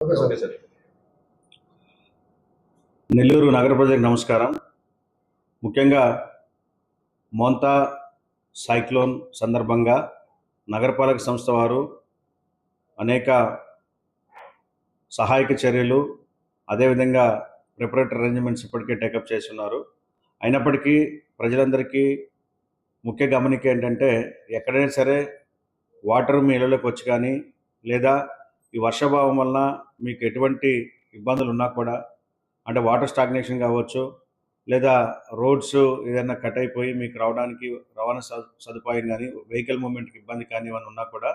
Okay sir. Nellore నగర ప్రజలకు నమస్కారం. ముఖ్యంగా మోంతా సైక్లోన్ సందర్భంగా నగరపాలక సంస్థ వారు అనేక సహాయక చర్యలు అదేవిధంగా ప్రిపరేటరీ అరేంజ్మెంట్స్ ఇప్పటికే టేకప్ చేస్తున్నారు. అయినప్పటికీ ప్రజలందరికీ ముఖ్య గమనిక ఏంటంటే ఎక్కడైనా సరే వాటర్ మీ ఇళ్ళలోకి వచ్చి కానీ లేదా ఈ వర్షాభావం వలన మీకు ఎటువంటి ఇబ్బందులు ఉన్నా కూడా అంటే వాటర్ స్టాగ్నేషన్ కావచ్చు లేదా రోడ్స్ ఏదైనా కట్ అయిపోయి మీకు రావడానికి రవాణా సదుపాయం కానీ వెహికల్ మూమెంట్కి ఇబ్బంది కానీ ఏమైనా ఉన్నా కూడా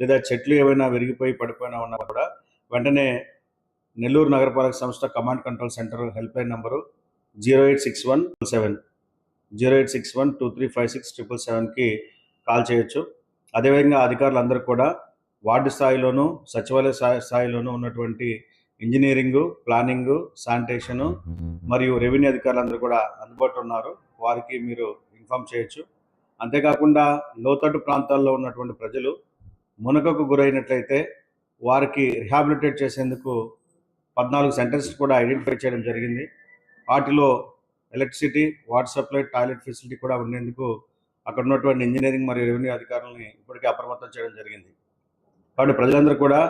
లేదా చెట్లు ఏమైనా విరిగిపోయి పడిపోయినా ఉన్నా కూడా వెంటనే నెల్లూరు నగరపాలక సంస్థ command control centre help line number zero eight six one seven zero eight six one two three five six triple సెవెన్కి కాల్ చేయొచ్చు. అదేవిధంగా అధికారులందరూ కూడా వార్డు స్థాయిలోనూ సచివాలయ స్థాయి స్థాయిలోనూ ఉన్నటువంటి ఇంజనీరింగు ప్లానింగు శానిటేషను మరియు రెవెన్యూ అధికారులందరూ కూడా అందుబాటులో ఉన్నారు. వారికి మీరు ఇన్ఫామ్ చేయొచ్చు. అంతేకాకుండా లోతట్టు ప్రాంతాల్లో ఉన్నటువంటి ప్రజలు మునకకు గురైనట్లయితే వారికి రిహాబిలిటేట్ చేసేందుకు పద్నాలుగు సెంటర్స్ కూడా ఐడెంటిఫై చేయడం జరిగింది. వాటిలో electricity water supply toilet facility కూడా ఉండేందుకు అక్కడ ఉన్నటువంటి ఇంజనీరింగ్ మరియు రెవెన్యూ అధికారులని ఇప్పటికే అప్రమత్తం చేయడం జరిగింది. కాబట్టి ప్రజలందరూ కూడా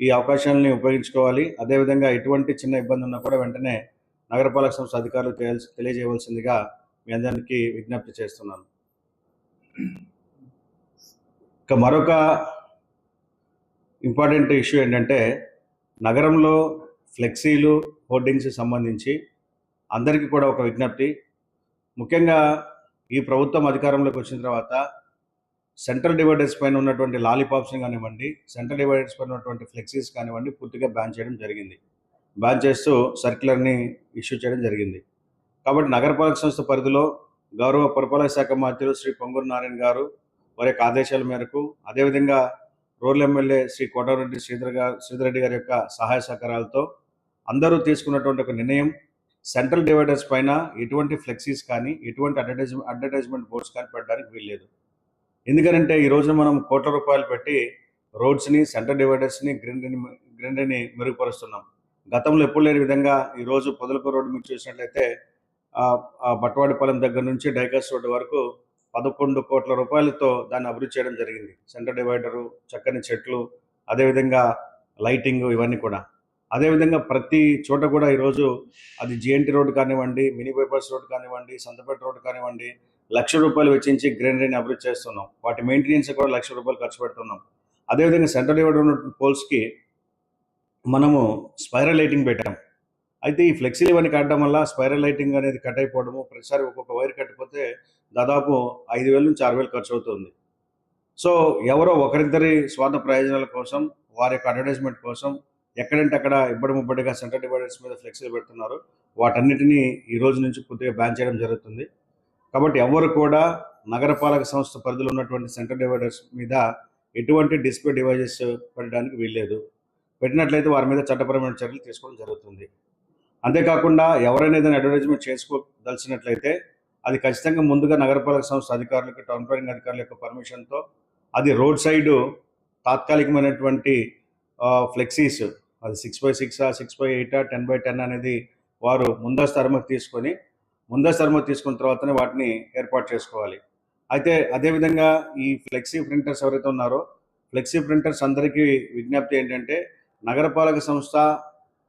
ఈ అవకాశాలని ఉపయోగించుకోవాలి. అదేవిధంగా ఎటువంటి చిన్న ఇబ్బంది ఉన్నా కూడా వెంటనే నగరపాలక సంస్థ అధికారులు తెలియజేయవలసిందిగా మీ అందరికీ విజ్ఞప్తి చేస్తున్నాను. ఇక మరొక ఇంపార్టెంట్ ఇష్యూ ఏంటంటే నగరంలో ఫ్లెక్సీలు హోర్డింగ్స్ సంబంధించి అందరికీ కూడా ఒక విజ్ఞప్తి. ముఖ్యంగా ఈ ప్రభుత్వం అధికారంలోకి వచ్చిన తర్వాత సెంట్రల్ డివైడర్స్ పైన ఉన్నటువంటి లాలీపాప్స్ని కానివ్వండి సెంట్రల్ డివైడర్స్ పైన ఉన్నటువంటి ఫ్లెక్సీస్ కానివ్వండి పూర్తిగా బ్యాన్ చేయడం జరిగింది. బ్యాన్ చేస్తూ సర్క్యులర్ని ఇష్యూ చేయడం జరిగింది. కాబట్టి నగరపాలక సంస్థ పరిధిలో గౌరవ పురపాలక శాఖ మంత్రులు శ్రీ పొంగూరు నారాయణ గారు వారి యొక్క ఆదేశాల మేరకు అదేవిధంగా రూరల్ ఎమ్మెల్యే శ్రీ కోటారెడ్డి శ్రీధర్ గారు శ్రీధర్ రెడ్డి గారి యొక్క సహాయ సహకారాలతో అందరూ తీసుకున్నటువంటి ఒక నిర్ణయం సెంట్రల్ డివైడర్స్ పైన ఎటువంటి ఫ్లెక్సీస్ కానీ ఎటువంటి అడ్వర్టైజ్ అడ్వర్టైజ్మెంట్ బోర్డ్స్ కానీ పెట్టడానికి వీల్లేదు. ఎందుకంటే ఈ రోజున మనం కోట్ల రూపాయలు పెట్టి రోడ్స్ని సెంటర్ డివైడర్స్ని గ్రీనరీని గ్రీనరీని మెరుగుపరుస్తున్నాం. గతంలో ఎప్పుడు లేని విధంగా ఈరోజు రోజు పొదలకూరు రోడ్డు మీరు చూసినట్లయితే ఆ, బట్వాడిపాలెం దగ్గర నుంచి డైకాస్ రోడ్డు వరకు పదకొండు కోట్ల రూపాయలతో దాన్ని అభివృద్ధి చేయడం జరిగింది. సెంటర్ డివైడరు చక్కని చెట్లు అదేవిధంగా లైటింగ్ ఇవన్నీ కూడా. అదేవిధంగా ప్రతి చోట కూడా ఈరోజు అది జిఎన్టీ రోడ్ కానివ్వండి మినీ బైపాస్ రోడ్ కానివ్వండి సంతపేట రోడ్ కానివ్వండి లక్ష రూపాయలు వెచ్చించి గ్రీనరీని అభివృద్ధి చేస్తున్నాం. వాటి మెయింటెనెన్స్ కూడా లక్ష రూపాయలు ఖర్చు పెడుతున్నాం. అదేవిధంగా సెంట్రల్ ఇవ్వడం ఉన్న పోల్స్కి మనము స్పైరల్ లైటింగ్ పెట్టాం. అయితే ఈ ఫ్లెక్సీలు ఇవన్నీ కట్టడం వల్ల స్పైరల్ లైటింగ్ అనేది కట్ అయిపోవడము ప్రతిసారి ఒక్కొక్క వైర్ కట్టిపోతే దాదాపు ఐదు వేల నుంచి ఆరు వేలు ఖర్చు అవుతుంది. సో ఎవరో ఒకరిద్దరి స్వార్థ ప్రయోజనాల కోసం వారి యొక్క అడ్వర్టైజ్మెంట్ కోసం ఎక్కడంటే అక్కడ ఇబ్బడి ముబ్బడిగా సెంటర్ డివైడర్స్ మీద ఫ్లెక్సీలు పెడుతున్నారు. వాటన్నిటినీ ఈ రోజు నుంచి పూర్తిగా బ్యాన్ చేయడం జరుగుతుంది. కాబట్టి ఎవరు కూడా నగరపాలక సంస్థ పరిధిలో ఉన్నటువంటి సెంటర్ డివైడర్స్ మీద ఎటువంటి డిస్ప్లే డివైజెస్ పెట్టడానికి వీల్లేదు. పెట్టినట్లయితే వారి మీద చట్టపరమైన చర్యలు తీసుకోవడం జరుగుతుంది. అంతేకాకుండా ఎవరైనా ఏదైనా అడ్వర్టైజ్మెంట్ చేసుకోదలిచినట్లయితే అది ఖచ్చితంగా ముందుగా నగరపాలక సంస్థ అధికారులకు టౌన్ ప్లానింగ్ అధికారుల యొక్క పర్మిషన్తో అది రోడ్ సైడ్ తాత్కాలికమైనటువంటి ఫ్లెక్సీస్ అది six by six six by eight ten by ten అనేది వారు ముందస్తు అనుమతి తీసుకొని ముందస్తు అనుమతి తీసుకున్న తర్వాతనే వాటిని ఏర్పాటు చేసుకోవాలి. అయితే అదేవిధంగా ఈ ఫ్లెక్సీ ప్రింటర్స్ ఎవరైతే ఉన్నారో ఫ్లెక్సీ ప్రింటర్స్ అందరికీ విజ్ఞప్తి ఏంటంటే నగరపాలక సంస్థ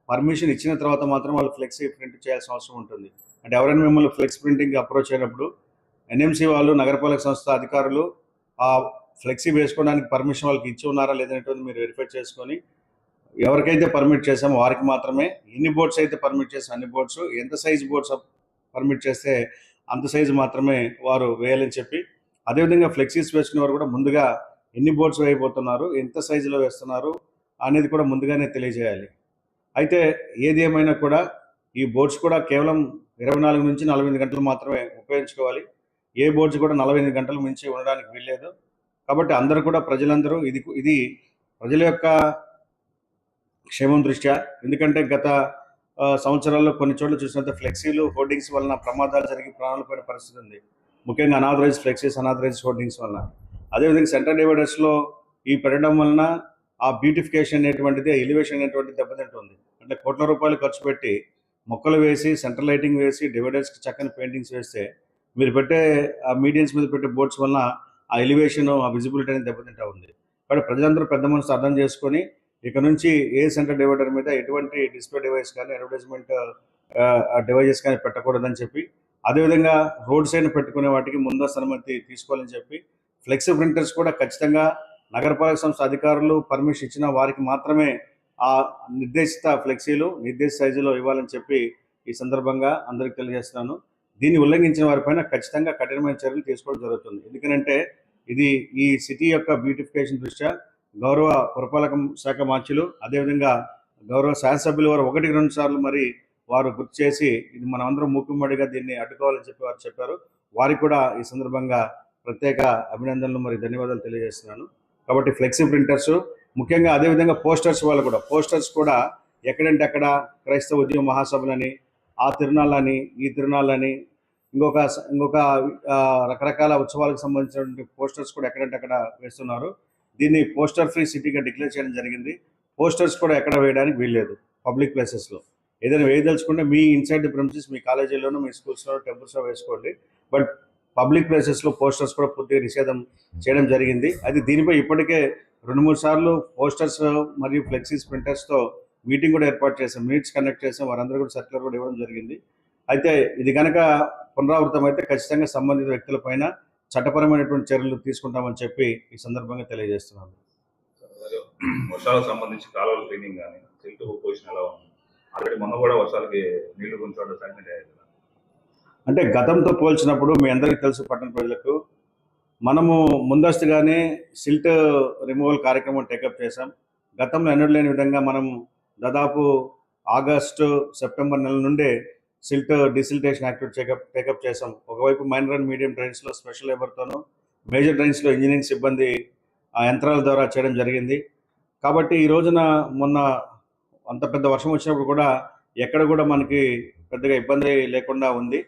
పర్మిషన్ ఇచ్చిన తర్వాత మాత్రం వాళ్ళు ఫ్లెక్సీ ప్రింట్ చేయాల్సిన అవసరం ఉంటుంది. అంటే ఎవరైనా మిమ్మల్ని ఫ్లెక్స్ ప్రింటింగ్ అప్రోచ్ అయినప్పుడు ఎన్ఎంసీ వాళ్ళు నగరపాలక సంస్థ అధికారులు ఆ ఫ్లెక్సీ వేసుకోవడానికి పర్మిషన్ వాళ్ళకి ఇచ్చి ఉన్నారా లేదనేటువంటి మీరు వెరిఫై చేసుకొని ఎవరికైతే పర్మిట్ చేసామో వారికి మాత్రమే ఎన్ని బోర్డ్స్ అయితే పర్మిట్ చేసాం అన్ని బోర్డ్స్ ఎంత సైజు బోర్డ్స్ పర్మిట్ చేస్తే అంత సైజు మాత్రమే వారు వేయాలని చెప్పి అదేవిధంగా ఫ్లెక్సీస్ వేసుకునే వారు కూడా ముందుగా ఎన్ని బోర్డ్స్ వేయబోతున్నారు ఎంత సైజులో వేస్తున్నారు అనేది కూడా ముందుగానే తెలియజేయాలి. అయితే ఏది ఏమైనా కూడా ఈ బోర్డ్స్ కూడా కేవలం ఇరవై నాలుగు నుంచి నలభై ఎనిమిది గంటలు మాత్రమే ఉపయోగించుకోవాలి. ఏ బోర్డ్స్ కూడా నలభై ఎనిమిది గంటల మించి ఉండడానికి వీల్లేదు. కాబట్టి అందరూ కూడా ప్రజలందరూ ఇది ఇది ప్రజల యొక్క క్షేమం దృష్ట్యా? ఎందుకంటే గత సంవత్సరాల్లో కొన్ని చోట్ల చూసినంత ఫ్లెక్సీలు హోర్డింగ్స్ వలన ప్రమాదాలు జరిగి ప్రాణాలు పోయిన పరిస్థితి ఉంది. ముఖ్యంగా అనాథరైజ్ ఫ్లెక్సీస్ అనాథరైజ్ హోర్డింగ్స్ వలన. అదేవిధంగా సెంటర్ డివైడర్స్లో ఈ పెట్టడం వలన ఆ బ్యూటిఫికేషన్ అనేటువంటిది ఎలివేషన్ అనేటువంటిది దెబ్బతింటుంది. అంటే కోట్ల రూపాయలు ఖర్చు పెట్టి మొక్కలు వేసి సెంట్రల్ లైటింగ్ వేసి డివైడర్స్కి చక్కని పెయింటింగ్స్ వేస్తే మీరు పెట్టే ఆ మీడియన్స్ మీద పెట్టే బోర్డ్స్ వలన ఆ ఎలివేషన్ ఆ విజిబిలిటీ అనేది దెబ్బతింటా ఉంది. కాబట్టి ప్రజలందరూ పెద్ద మనసు అర్థం చేసుకొని ఇక నుంచి ఏ సెంటర్ డివైడర్ మీద ఎటువంటి డిస్ప్లే డివైస్ కానీ అడ్వర్టైజ్మెంట్ డివైజెస్ కానీ పెట్టకూడదని చెప్పి అదేవిధంగా రోడ్ సైడ్ పెట్టుకునే వాటికి ముందస్తు అనుమతి తీసుకోవాలని చెప్పి ఫ్లెక్సీ ప్రింటర్స్ కూడా ఖచ్చితంగా నగరపాలక సంస్థ అధికారులు పర్మిషన్ ఇచ్చిన వారికి మాత్రమే ఆ నిర్దేశిత ఫ్లెక్సీలు నిర్దేశిత సైజులో ఇవ్వాలని చెప్పి ఈ సందర్భంగా అందరికీ తెలియజేస్తున్నాను. దీన్ని ఉల్లంఘించిన వారిపైన ఖచ్చితంగా కఠినమైన చర్యలు తీసుకోవడం జరుగుతుంది. ఎందుకంటే ఇది ఈ సిటీ యొక్క బ్యూటిఫికేషన్ దృష్ట్యా గౌరవ పురపాలక శాఖ మార్చులు అదేవిధంగా గౌరవ శాసనసభ్యులు వారు ఒకటికి రెండు సార్లు మరి వారు గుర్తు చేసి ఇది మనం అందరం మూకుమ్మడిగా దీన్ని అడ్డుకోవాలని చెప్పి వారు చెప్పారు. వారికి కూడా ఈ సందర్భంగా ప్రత్యేక అభినందనలు మరి ధన్యవాదాలు తెలియజేస్తున్నాను. కాబట్టి ఫ్లెక్సీ ప్రింటర్స్ ముఖ్యంగా అదేవిధంగా పోస్టర్స్ వాళ్ళు కూడా పోస్టర్స్ కూడా ఎక్కడంటే అక్కడ క్రైస్తవ ఉద్యమ మహాసభలని ఆ తిరునాళ్ళని ఈ తిరునాళ్ళని ఇంకొక ఇంకొక రకరకాల ఉత్సవాలకు సంబంధించినటువంటి పోస్టర్స్ కూడా ఎక్కడంటే అక్కడ వేస్తున్నారు. దీన్ని పోస్టర్ ఫ్రీ సిటీగా డిక్లేర్ చేయడం జరిగింది. పోస్టర్స్ కూడా ఎక్కడ వేయడానికి వీల్లేదు పబ్లిక్ ప్లేసెస్లో ఏదైనా వేయదలుచుకుంటే మీ ఇన్సైడ్ ది ప్రిన్సెస్ మీ కాలేజీలోనూ మీ స్కూల్స్లో టెంపుల్స్లో వేసుకోండి. బట్ పబ్లిక్ ప్లేసెస్లో పోస్టర్స్ కూడా పూర్తిగా నిషేధం చేయడం జరిగింది. అది దీనిపై ఇప్పటికే రెండు మూడు సార్లు పోస్టర్స్ మరియు ఫ్లెక్సీస్ ప్రింటర్స్తో మీటింగ్ కూడా ఏర్పాటు చేసాం మీట్స్ కండక్ట్ చేసాం వారందరూ కూడా సర్క్యులర్ కూడా ఇవ్వడం జరిగింది. అయితే ఇది కనుక పునరావృతం అయితే ఖచ్చితంగా సంబంధిత వ్యక్తులపైన చట్టపరమైనటువంటి చర్యలు తీసుకుంటామని చెప్పి ఈ సందర్భంగా తెలియజేస్తున్నాను. వర్షాలకు సంబంధించి కాలువల క్లీనింగ్ కానీ సిల్ట్ పొజిషన్ ఎలా ఉంది? ఆల్రెడీ మొన్న కూడా వర్షాలకి నీళ్ళు కొంచెం శాంక్షన్ అయ్యాయి కదా. అంటే గతంతో పోల్చినప్పుడు మీ అందరికీ తెలుసు పట్టణ ప్రజలకు మనము ముందస్తుగానే సిల్ట్ రిమూవల్ కార్యక్రమం టేకప్ చేశాం. గతంలో ఎన్నడూ లేని విధంగా మనం దాదాపు ఆగస్టు సెప్టెంబర్ నెల నుండే silt desiltation activity checkup take up చేసాం ఒకవైపు మైనర్ అండ్ మీడియం డ్రైన్స్లో స్పెషల్ లేబర్తోనూ మేజర్ డ్రైన్స్లో ఇంజనీరింగ్ సిబ్బంది ఆ యంత్రాల ద్వారా చేయడం జరిగింది. కాబట్టి ఈ రోజున మొన్న అంత పెద్ద వర్షం వచ్చినప్పుడు కూడా ఎక్కడ కూడా మనకి పెద్దగా ఇబ్బంది లేకుండా ఉంది.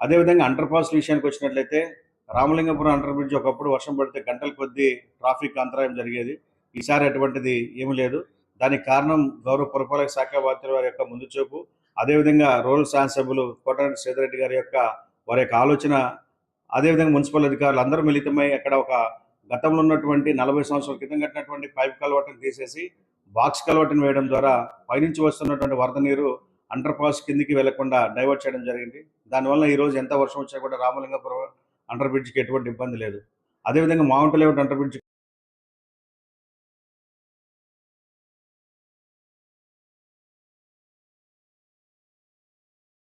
అదేవిధంగా అండర్ పాస్ విషయానికి వచ్చినట్లయితే రామలింగపురం అండర్ బ్రిడ్జ్ ఒకప్పుడు వర్షం పడితే గంటల కొద్దీ ట్రాఫిక్ అంతరాయం జరిగేది. ఈసారి అటువంటిది ఏమీ లేదు. దానికి కారణం గౌరవ పురపాలక శాఖ మంత్రి వారి యొక్క ముందు చూపు. అదేవిధంగా రూరల్ శాసనసభ్యులు కోటారెడ్డి సేదరెడ్డి గారి యొక్క వారి యొక్క ఆలోచన అదేవిధంగా మున్సిపల్ అధికారులు అందరూ మిళితమై అక్కడ ఒక గతంలో ఉన్నటువంటి నలభై సంవత్సరాల క్రితం కట్టినటువంటి పైప్ కలవటను తీసేసి బాక్స్ కలవటను వేయడం ద్వారా పైనుంచి వస్తున్నటువంటి వరద నీరు అండర్ పాస్ కిందికి వెళ్ళకుండా డైవర్ట్ చేయడం జరిగింది. దానివల్ల ఈరోజు ఎంత వర్షం వచ్చినా కూడా రామలింగపురం అండర్ బ్రిడ్జ్కి ఎటువంటి ఇబ్బంది లేదు. అదేవిధంగా మౌంట్ లేఅవుట్ అండర్ బ్రిడ్జ్